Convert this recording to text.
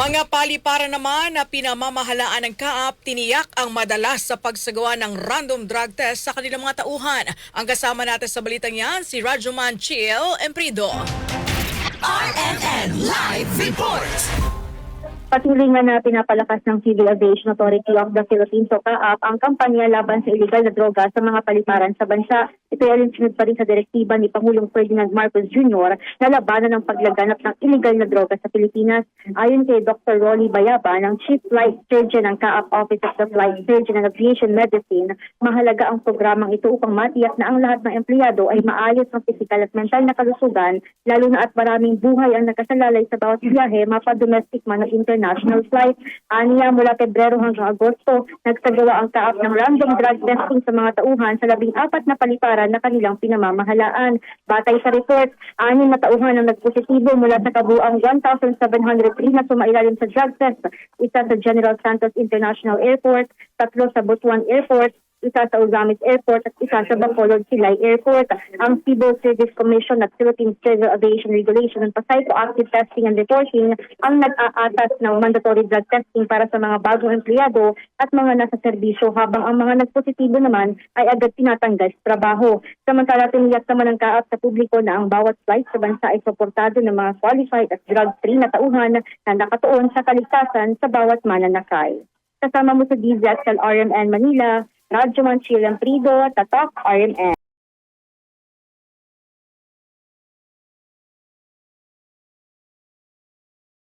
Mga palipara naman na pinamamahalaan ng kaap tiniyak ang madalas sa pagsagawa ng random drug test sa kanilang mga tauhan. Ang kasama natin sa balitang yan, si Rajuman Chiel Emprido. RNN Live Report! Patuloy nga na pinapalakas ng Civil Aviation Authority of the Philippines o CAAP ang kampanya laban sa illegal na droga sa mga paliparan sa bansa. Ito ay alinsunod pa rin sa direktiba ni Pangulong Ferdinand Marcos Jr. na labanan ng paglaganap ng illegal na droga sa Pilipinas. Ayon kay Dr. Rolly Bayaba ng Chief Flight Surgeon ng CAAP Office of the Flight Surgeon and Aviation Medicine, mahalaga ang programang ito upang matiyak na ang lahat ng empleyado ay maayos ng pisikal at mental na kalusugan, lalo na at maraming buhay ang nakasalalay sa bawat biyahe, mapa-domestic man o international flight. Aniya mula Pebrero hanggang Agosto, nagsagawa ang kaap ng random drug testing sa mga tauhan sa labing apat na paliparan na kanilang pinamamahalaan. Batay sa report, anim na tauhan ang nagpositibo mula sa kabuang 1,703 na sumailalim sa drug test. Isa sa General Santos International Airport, tatlo sa Butuan Airport, isa sa Ugamis Airport at isa sa Bacolod Silay Airport. Ang Civil Service Commission at Philippine Civil Aviation Regulation on Psychoactive Testing and Reporting ang nag-aatas ng mandatory drug testing para sa mga bagong empleyado at mga nasa serbisyo habang ang mga nagpositibo naman ay agad tinatanggal sa trabaho. Samantala, tiniyak naman ng kaap sa publiko na ang bawat flight sa bansa ay suportado ng mga qualified at drug-free na tauhan na nakatuon sa kaligtasan sa bawat mananakay. Kasama mo sa DZXL RMN Manila, Radyo Manchilang Prido, Tatak RMN.